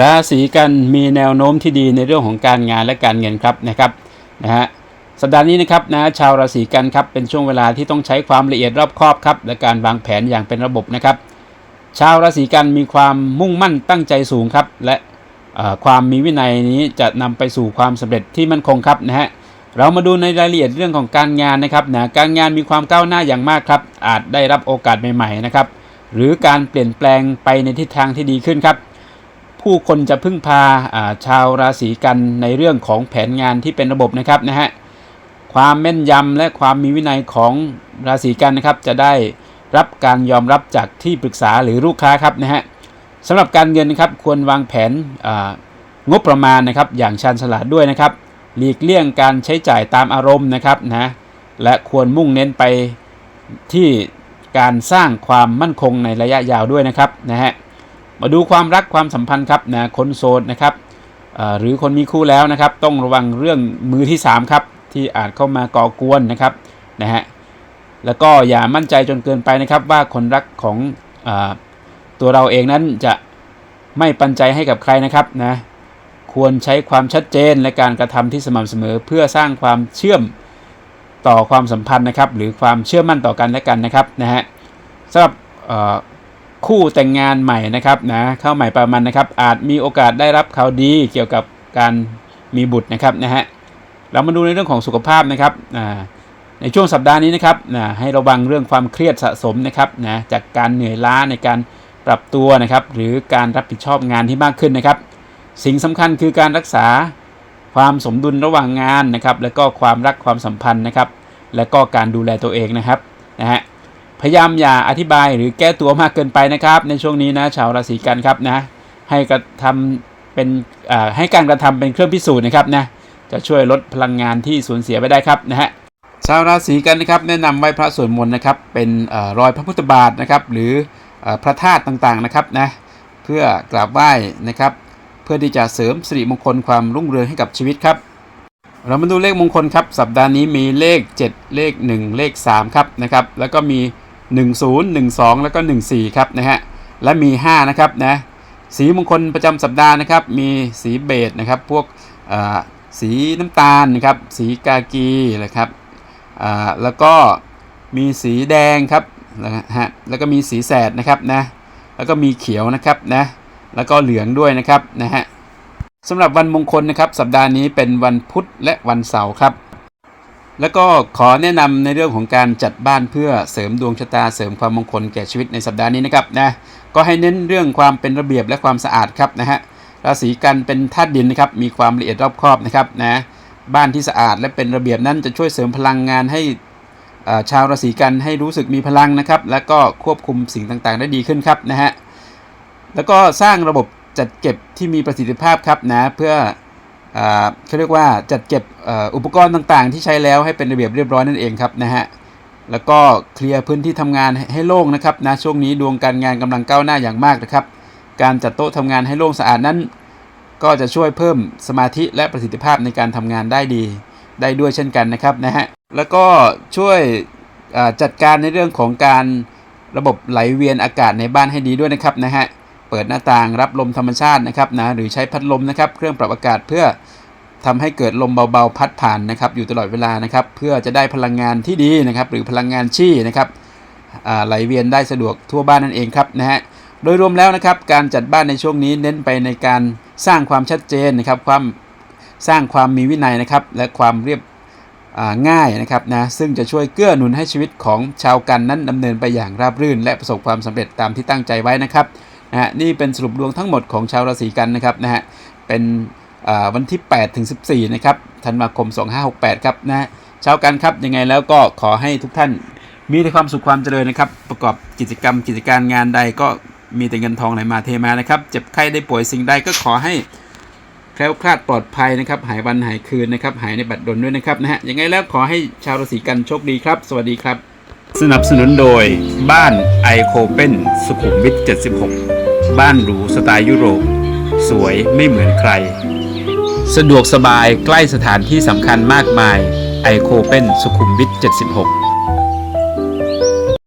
ราศีกันมีแนวโน้มที่ดีในเรื่องของการงานและการเงินครับนะครับนะฮะสัปดาห์นี้นะครับนะชาวราศีกันครับเป็นช่วงเวลาที่ต้องใช้ความละเอียดรอบคอบครับและการวางแผนอย่างเป็นระบบนะครับ ชาวราศีกันมีความมุ่งมั่นตั้งใจสูงครับ และความมีวินัยนี้จะนำไปสู่ความสำเร็จที่มั่นคงครับนะฮะเรามาดูในรายละเอียดเรื่องของการงานนะครับนะการงานมีความก้าวหน้าอย่างมากครับ อาจได้รับโอกาสใหม่ๆนะครับหรือการเปลี่ยนแปลงไปในทิศทางที่ดีขึ้นครับ ผู้คนจะพึ่งพาาชาวราศีกันในเรื่องของแผนงานที่เป็นระบบนะครับนะฮะความแม่นยำและความมีวินัยของราศีกันนะครับ จะได้รับการยอมรับจากที่ปรึกษาหรือลูกค้าครับนะฮะสำหรับการเงินนะครับควรวางแผนงบประมาณนะครับ อย่างชาญฉลาดด้วยนะครับ หลีกเลี่ยงการใช้จ่ายตามอารมณ์นะครับนะและควรมุ่งเน้นไปที่การสร้างความมั่นคงในระยะยาวด้วยนะครับนะฮะ มาดูความรักความสัมพันธ์ครับนะคนโสดนะครับหรือคนมีคู่แล้วนะครับ ต้องระวังเรื่องมือที่3ครับที่อาจเข้ามาก่อกวนนะครับนะฮะแล้วก็อย่ามั่นใจจนเกินไปนะครับ ว่าคนรักของอตัวเราเองนั้นจะไม่ปันใจให้กับใครนะครับนะควรใช้ความชัดเจนและการกระทำที่สม่ำเสมอ เพื่อสร้างความเชื่อมต่อความสัมพันธ์นะครับ หรือความเชื่อมั่นต่อกันและกันนะครับนะฮะสำหรับ คู่แต่งงานใหม่นะครับนะเข้าใหม่ประมาณนะครับ อาจมีโอกาสได้รับข่าวดีเกี่ยวกับการมีบุตรนะครับนะฮะเรามาดูในเรื่องของสุขภาพนะครับอ่าในช่วงสัปดาห์นี้นะครับนะให้ระวังเรื่องความเครียดสะสมนะครับนะจากการเหนื่อยล้าในการปรับตัวนะครับ หรือการรับผิดชอบงานที่มากขึ้นนะครับ สิ่งสำคัญคือการรักษาความสมดุลระหว่างงานนะครับ แล้วก็ความรักความสัมพันธ์นะครับ แล้วก็การดูแลตัวเองนะครับนะฮะ พยายามอย่าอธิบายหรือแก้ตัวมากเกินไปนะครับ ในช่วงนี้นะชาวราศีกันครับนะให้กระทำเป็นให้การกระทำเป็นเครื่องพิสูจน์นะครับนะจะช่วยลดพลังงานที่สูญเสียไปได้ครับนะฮะชาวราศีกันนะครับแนะนำไหว้พระสวดมนต์นะครับเป็นอรอยพระพุทธบาทนะครับหรือเอ่อพระธาตุต่างๆนะครับนะเพื่อกราบไหว้นะครับ เพื่อที่จะเสริมสิริมงคลความรุ่งเรืองให้กับชีวิตครับ เรามาดูเลขมงคลครับสัปดาห์นี้มีเลข 7 เลข 1 เลข3ครับนะครับแล้วก็มี 10 12 แล้วก็ 14 ครับนะฮะ และมี 5 นะครับนะ สีมงคลประจำสัปดาห์นะครับ มีสีเบจนะครับ พวกสีน้ำตาลนะครับ สีกากีนะครับแล้วก็มีสีแดงครับนะฮะ แล้วก็มีสีแสดนะครับนะ แล้วก็มีเขียวนะครับนะ แล้วก็เหลืองด้วยนะครับนะฮะสำหรับวันมงคลนะครับ สัปดาห์นี้เป็นวันพุธและวันเสาร์ครับ แล้วก็ขอแนะนำในเรื่องของการจัดบ้านเพื่อเสริมดวงชะตาเสริมความมงคลแก่ชีวิตในสัปดาห์นี้นะครับนะก็ให้เน้นเรื่องความเป็นระเบียบและความสะอาดครับนะฮะราศีกันเป็นธาตุดินนะครับมีความละเอียดรอบคอบนะครับนะบ้านที่สะอาดและเป็นระเบียบนั้นจะช่วยเสริมพลังงานให้อ่าชาวราศีกันให้รู้สึกมีพลังนะครับ และก็ควบคุมสิ่งต่างๆ ได้ดีขึ้นครับนะฮะแล้วก็สร้างระบบจัดเก็บที่มีประสิทธิภาพครับนะเพื่อ เขาเรียกว่าจัดเก็บอ,อุปกรณ์ต่างๆ ที่ใช้แล้วให้เป็นระเบียบเรียบร้อยนั่นเองครับนะฮะแล้วก็เคลียร์พื้นที่ทำงานให้โล่งนะครับนะช่วงนี้ดวงการงานกำลังก้าวหน้าอย่างมากนะครับ การจัดโต๊ะทำงานให้โล่งสะอาดนั้น ก็จะช่วยเพิ่มสมาธิและประสิทธิภาพในการทำงานได้ดีได้ด้วยเช่นกันนะครับนะฮะแล้วก็ช่วยจัดการในเรื่องของการระบบไหลเวียนอากาศในบ้านให้ดีด้วยนะครับนะฮะ เปิดหน้าต่างรับลมธรรมชาตินะครับนะหรือใช้พัดลมนะครับ เครื่องปรับอากาศเพื่อทำให้เกิดลมเบาๆ พัดผ่านนะครับ อยู่ตลอดเวลานะครับ เพื่อจะได้พลังงานที่ดีนะครับ หรือพลังงานชี่นะครับไหลเวียนได้สะดวกทั่วบ้านนั่นเองครับนะฮะโดยรวมแล้วนะครับ การจัดบ้านในช่วงนี้เน้นไปในการสร้างความชัดเจนนะครับความสร้างความมีวินัยนะครับ และความเรียบง่ายนะครับนะซึ่งจะช่วยเกื้อหนุนให้ชีวิตของชาวกันนั้นดำเนินไปอย่างราบรื่น และประสบความสำเร็จตามที่ตั้งใจไว้นะครับ นะฮะนี่เป็นสรุปดวงทั้งหมดของชาวราศีกันนะครับนะฮะเป็นวันที่8ถึง14นะครับธันวาคม 2568ครับนะฮะชาวกันครับยังไงแล้วก็ขอให้ทุกท่านมีแต่ความสุขความเจริญนะครับ ประกอบกิจกรรมกิจการงานใดก็มีแต่เงินทองไหลมาเทมานะครับ เจ็บไข้ได้ป่วยสิ่งใดก็ขอให้แคล้วคลาดปลอดภัยนะครับ หายวันหายคืนนะครับ หายในบัตรดลด้วยนะครับนะฮะยังไงแล้วขอให้ชาวราศีกันโชคดีครับ สวัสดีครับ สนับสนุนโดยบ้านไอโคเปนสุขุมวิท 76 บ้านหรูสไตล์ยุโรป สวยไม่เหมือนใคร สะดวกสบายใกล้สถานที่สำคัญมากมายไอโคเปนสุขุมวิท 76